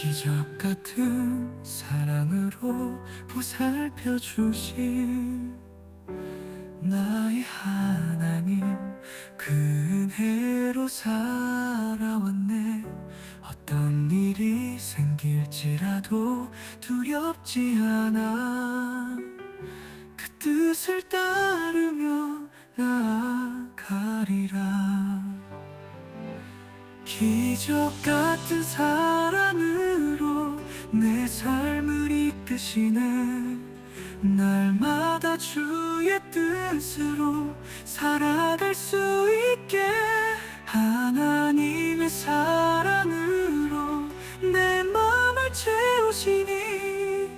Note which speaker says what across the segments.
Speaker 1: 기적 같은 사랑으로 보살펴 주신 나의 하나님 그 은혜로 살아왔네. 어떤 일이 생길지라도 두렵지 않아. 그 뜻을 따르며 나아가리라. 기적 같은 사랑 이끄시네 날마다 주의 뜻으로 살아갈 수 있게 하나님의 사랑으로 내 마음을 채우시니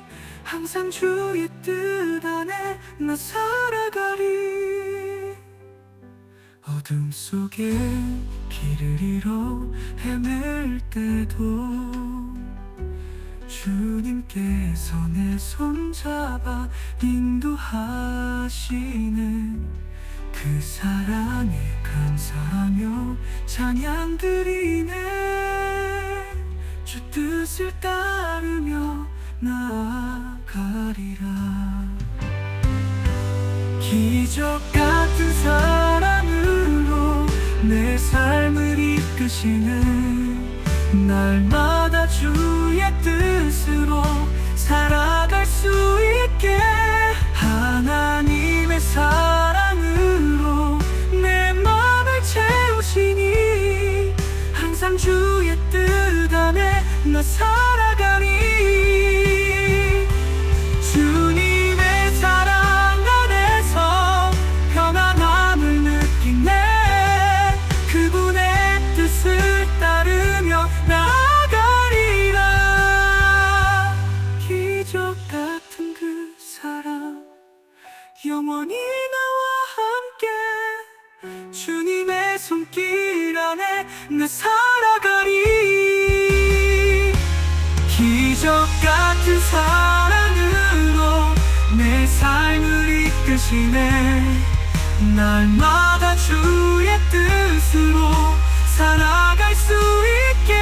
Speaker 1: 항상 주의 뜻 안에 나 살아가리. 어둠 속에 길을 잃어 헤맬 때도 주님께서 내 손잡아 인도하시는 그 사랑에 감사하며 찬양 드리네. 주 뜻을 따르며 나아가리라. 기적 같은 사랑으로 내 삶을 이끄시는 날마다 주의 뜻 주의 뜻 안에 나 살아가니 주님의 사랑 안에서 평안함을 느끼네. 그분의 뜻을 따르며 나아가리라. 기적 같은 그 사랑 영원히 나와 함께 주님의 손길 안에 나 살아가리. 기적 같은 사랑으로 내 삶을 이끄시네. 날마다 주의 뜻으로 살아갈 수 있게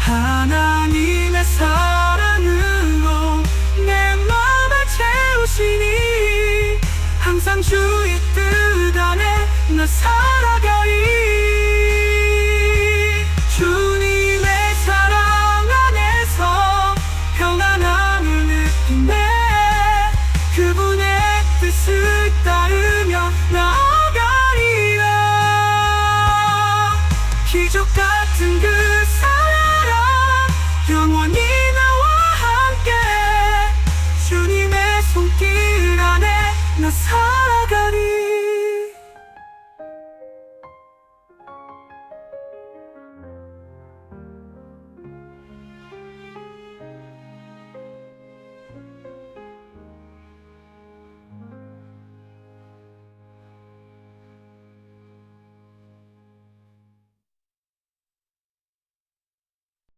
Speaker 1: 하나님의 사랑으로 내 마음을 채우시니 항상 주의 뜻 안에 나 살아가 기적